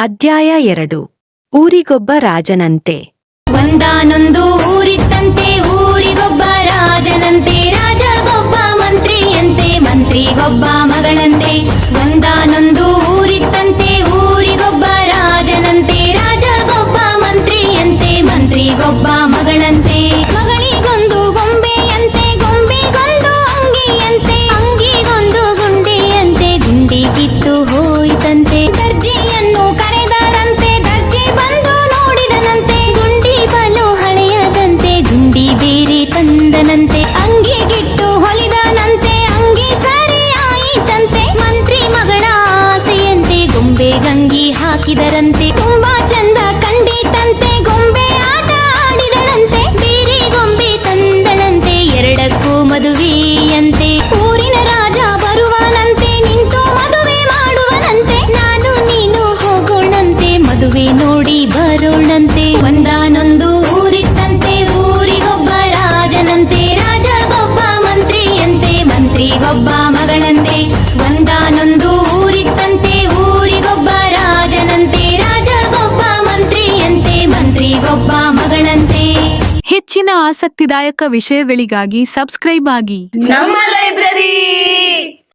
ಅಧ್ಯಾಯ ಎರಡು. ಊರಿಗೊಬ್ಬ ರಾಜನಂತೆ. ಒಂದಾನೊಂದು ಊರಿತ್ತಂತೆ, ಊರಿಗೊಬ್ಬ ರಾಜನಂತೆ, ರಾಜಗೊಬ್ಬ ಮಂತ್ರಿಯಂತೆ, ಮಂತ್ರಿಗೊಬ್ಬ ಮಗಳಂತೆ. ಒಂದಾನೊಂದು ಊರಿತ್ತಂತೆ, ಊರಿಗೊಬ್ಬ ರಾಜನಂತೆ, ರಾಜಗೊಬ್ಬ ಮಂತ್ರಿಯಂತೆ, ಮಂತ್ರಿಗೊಬ್ಬ ಮಗಳಂತೆ. ಹಾಕಿದರಂತೆ. ತುಂಬಾ ಚಂದ ಕಂಡಿತಂತೆ, ಗೊಂಬೆ ಆಟ ಆಡಿದಳಂತೆ. ಬೇರೆ ಗೊಂಬೆ ತಂದಳಂತೆ, ಎರಡಕ್ಕೂ ಮದುವೆಯಂತೆ. ಊರಿನ ರಾಜ ಬರುವನಂತೆ, ನಿಂತು ಮದುವೆ ಮಾಡುವನಂತೆ. ನಾನು, ನೀನು ಹೋಗೋಣಂತೆ, ಮದುವೆ ನೋಡಿ ಬರೋಣಂತೆ. ಒಂದಾನೊಂದು ಊರಿತ್ತಂತೆ, ಊರಿಗೊಬ್ಬ ರಾಜನಂತೆ. ರಾಜಗೊಬ್ಬ ಮಂತ್ರಿಯಂತೆ ಮಂತ್ರಿಗೊಬ್ಬ ಮಗಳಂತೆ. ಒಂದಾನೊಂದು ಊರಿತ್ತಂತೆ ಮಂತ್ರಿಗೊಬ್ಬ ಮಗಳಂತೆ. ಹೆಚ್ಚಿನ ಆಸಕ್ತಿದಾಯಕ ವಿಷಯಗಳಿಗಾಗಿ ಸಬ್ಸ್ಕ್ರೈಬ್ ಆಗಿ. ನಮ್ಮ ಲೈಬ್ರರಿ.